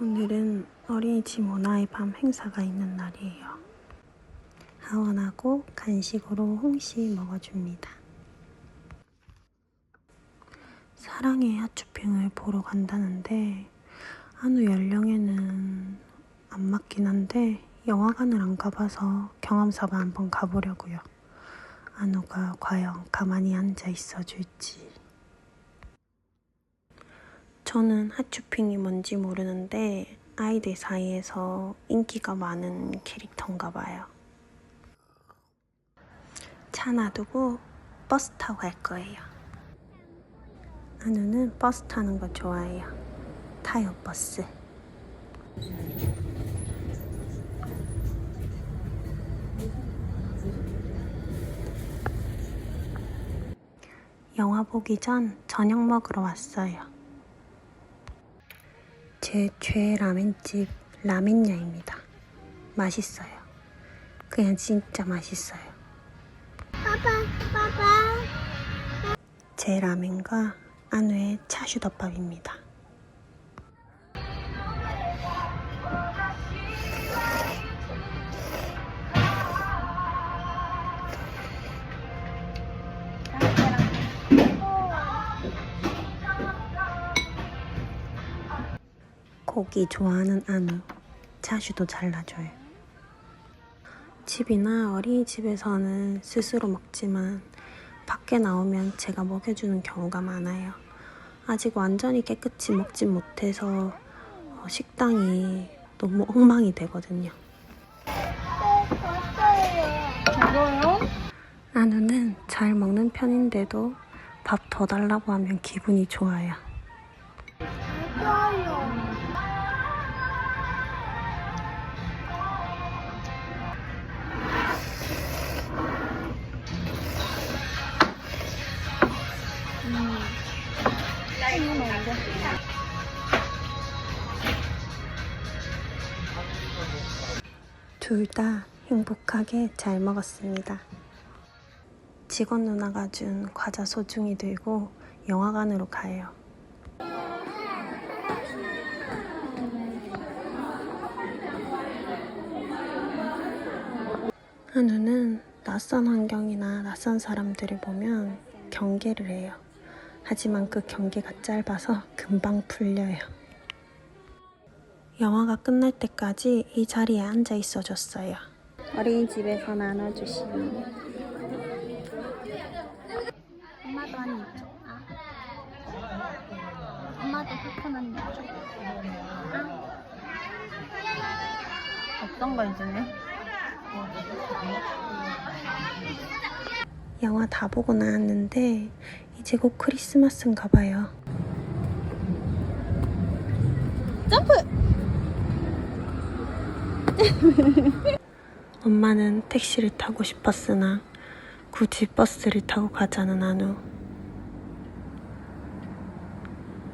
오늘은 어린이집 문화의 밤 행사가 있는 날이에요. 하원하고 간식으로 홍시 먹어줍니다. 사랑의 하츄핑을 보러 간다는데 한우 연령에는 안 맞긴 한데 영화관을 안 가봐서 경험사만 한번 가보려고요. 한우가 과연 가만히 앉아 있어 줄지. 저는 하츄핑이 뭔지 모르는데 아이들 사이에서 인기가 많은 캐릭터인가 봐요. 차 놔두고 버스 타고 갈 거예요. 한우는 버스 타는 거 좋아해요. 타요 버스. 영화 보기 전 저녁 먹으러 왔어요. 제 최애 라멘집 라멘야입니다. 맛있어요. 그냥 진짜 맛있어요. 제 라멘과 안외 차슈덮밥입니다. 고기 좋아하는 안우 차슈도 잘라줘요. 집이나 어린이집에서는 스스로 먹지만 밖에 나오면 제가 먹여주는 경우가 많아요. 아직 완전히 깨끗이 먹진 못해서 어, 식당이 너무 엉망이 되거든요. 안우는 잘 먹는 편인데도 밥 더 달라고 하면 기분이 좋아요. 저요. 둘다 행복하게 잘 먹었습니다. 직원 누나가 준 과자 소중히 들고 영화관으로 가요. 한우는 낯선 환경이나 낯선 사람들을 보면 경계를 해요. 하지만 그 경계가 짧아서 금방 풀려요. 영화가 끝날 때까지 이 자리에 앉아 있어 줬어요. 어린이집에서 나눠주시는 엄마도 한입 줘. 아. 엄마도 한입 줘. 아. 어떤 걸 주네? 영화 다 보고 나왔는데 이제 곧 크리스마스인가 봐요. 점프! 엄마는 택시를 타고 싶었으나 굳이 버스를 타고 가자는 한우.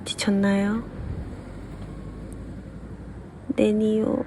지쳤나요? 내니요.